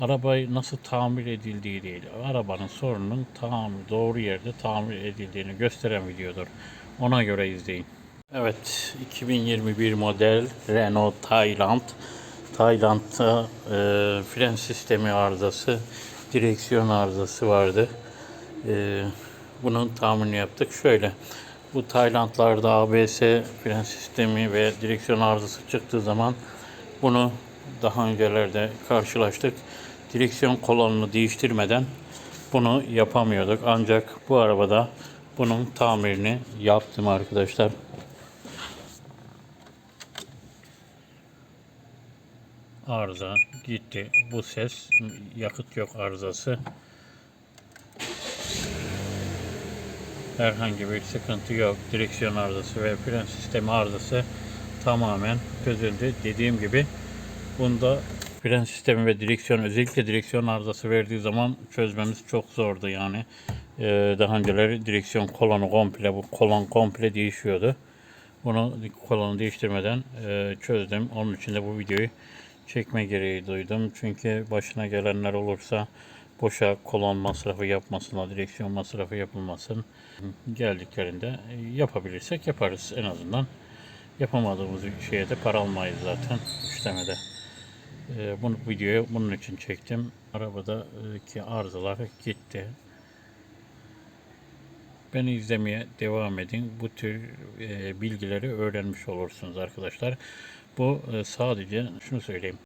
arabayı nasıl tamir edildiği değil, arabanın sorunun tamir, doğru yerde tamir edildiğini gösteren videodur. Ona göre izleyin. Evet, 2021 model Renault Tayland. Tayland'da e, fren sistemi arızası, direksiyon arızası vardı. E, bunun tamirini yaptık. Şöyle, bu Taylandlarda ABS fren sistemi ve direksiyon arızası çıktığı zaman bunu daha öncelerde karşılaştık. Direksiyon kolonunu değiştirmeden bunu yapamıyorduk. Ancak bu arabada bunun tamirini yaptım arkadaşlar. Arıza gitti. Bu ses yakıt yok arızası. Herhangi bir sıkıntı yok. Direksiyon arızası ve fren sistemi arızası tamamen çözüldü. Dediğim gibi bunda fren sistemi ve direksiyon özellikle direksiyon arızası verdiği zaman çözmemiz çok zordu yani. Ee, daha önceleri direksiyon kolonu komple bu kolon komple değişiyordu. Bunu kolonu değiştirmeden e, çözdüm. Onun için de bu videoyu çekme gereği duydum. Çünkü başına gelenler olursa boşa kolon masrafı yapmasınlar, direksiyon masrafı yapılmasın. Geldiklerinde yapabilirsek yaparız en azından. Yapamadığımız şeye de para almayız zaten işlemede. E, bunu videoyu bunun için çektim. Arabadaki arızalar gitti. Beni izlemeye devam edin. Bu tür e, bilgileri öğrenmiş olursunuz arkadaşlar. Bu e, sadece şunu söyleyeyim.